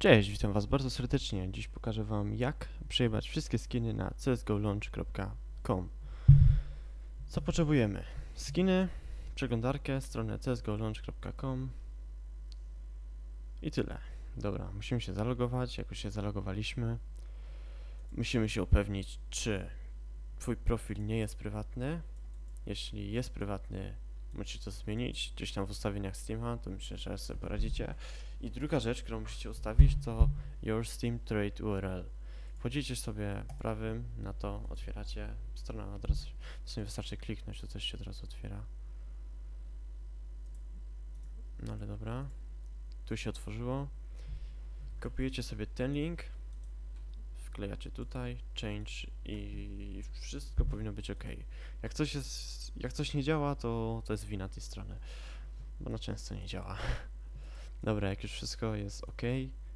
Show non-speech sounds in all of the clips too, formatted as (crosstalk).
Cześć, witam was bardzo serdecznie. Dziś pokażę wam jak przejebać wszystkie skiny na csgolaunch.com Co potrzebujemy? Skiny, przeglądarkę, stronę csgolaunch.com i tyle. Dobra, musimy się zalogować, jak już się zalogowaliśmy musimy się upewnić, czy twój profil nie jest prywatny. Jeśli jest prywatny, musicie to zmienić gdzieś tam w ustawieniach Steama, to myślę, że sobie poradzicie. I druga rzecz, którą musicie ustawić, to Your Steam Trade URL. Wchodzicie sobie prawym na to, otwieracie stronę od razu, w sumie wystarczy kliknąć, to coś się od razu otwiera. No ale dobra. Tu się otworzyło. Kopiujecie sobie ten link, wklejacie tutaj, change i wszystko powinno być ok. Jak coś, jest, jak coś nie działa, to to jest wina tej strony, bo ona często nie działa. (laughs) Dobra, jak już wszystko jest ok,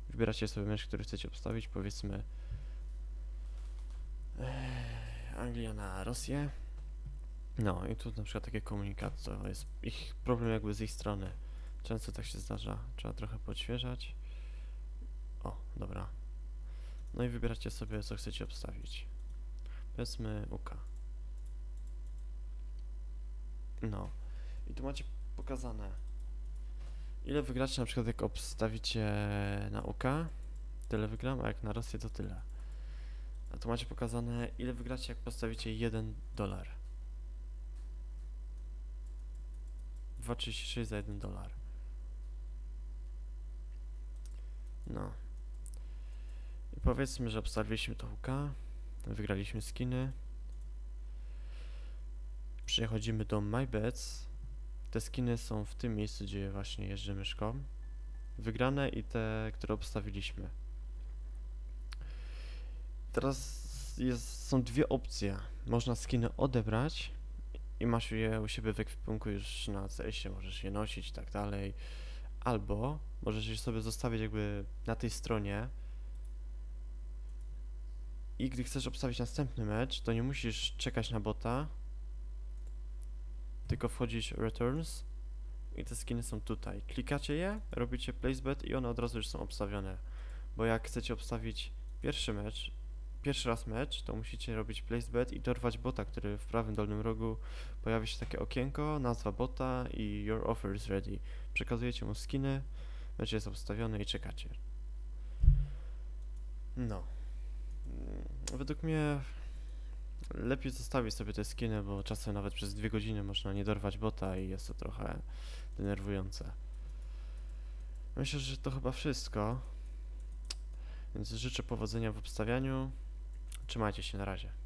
wybieracie sobie mecz, który chcecie obstawić, powiedzmy Anglia na Rosję. No i tu na przykład takie komunikat, to jest ich problem jakby z ich strony. Często tak się zdarza, trzeba trochę podświeżać. No i wybieracie sobie, co chcecie obstawić. Powiedzmy UK. No. I tu macie pokazane, ile wygracie na przykład jak obstawicie na UK, tyle wygram, a jak na Rosję to tyle. A tu macie pokazane, ile wygracie jak postawicie 1 dolar. 2,36 za 1 dolar. No. I powiedzmy, że obstawiliśmy to UK, wygraliśmy skiny. Przechodzimy do My Bets. Te skiny są w tym miejscu, gdzie właśnie jeżdżę myszką. Wygrane i te, które obstawiliśmy. Teraz jest, są dwie opcje. Można skiny odebrać i masz je u siebie w ekwipunku już na CS-ie, możesz je nosić i tak dalej. Albo możesz je sobie zostawić jakby na tej stronie i gdy chcesz obstawić następny mecz, to nie musisz czekać na bota, tylko wchodzisz returns i te skiny są tutaj. Klikacie je, robicie placebet i one od razu już są obstawione. Bo jak chcecie obstawić pierwszy mecz, pierwszy raz mecz, to musicie robić placebet i dorwać bota, który w prawym dolnym rogu pojawi się takie okienko, nazwa bota i your offer is ready. Przekazujecie mu skiny, mecz jest obstawiony i czekacie. No. Według mnie lepiej zostawić sobie te skiny, bo czasem nawet przez dwie godziny można nie dorwać bota i jest to trochę denerwujące. Myślę, że to chyba wszystko. Więc życzę powodzenia w obstawianiu. Trzymajcie się na razie.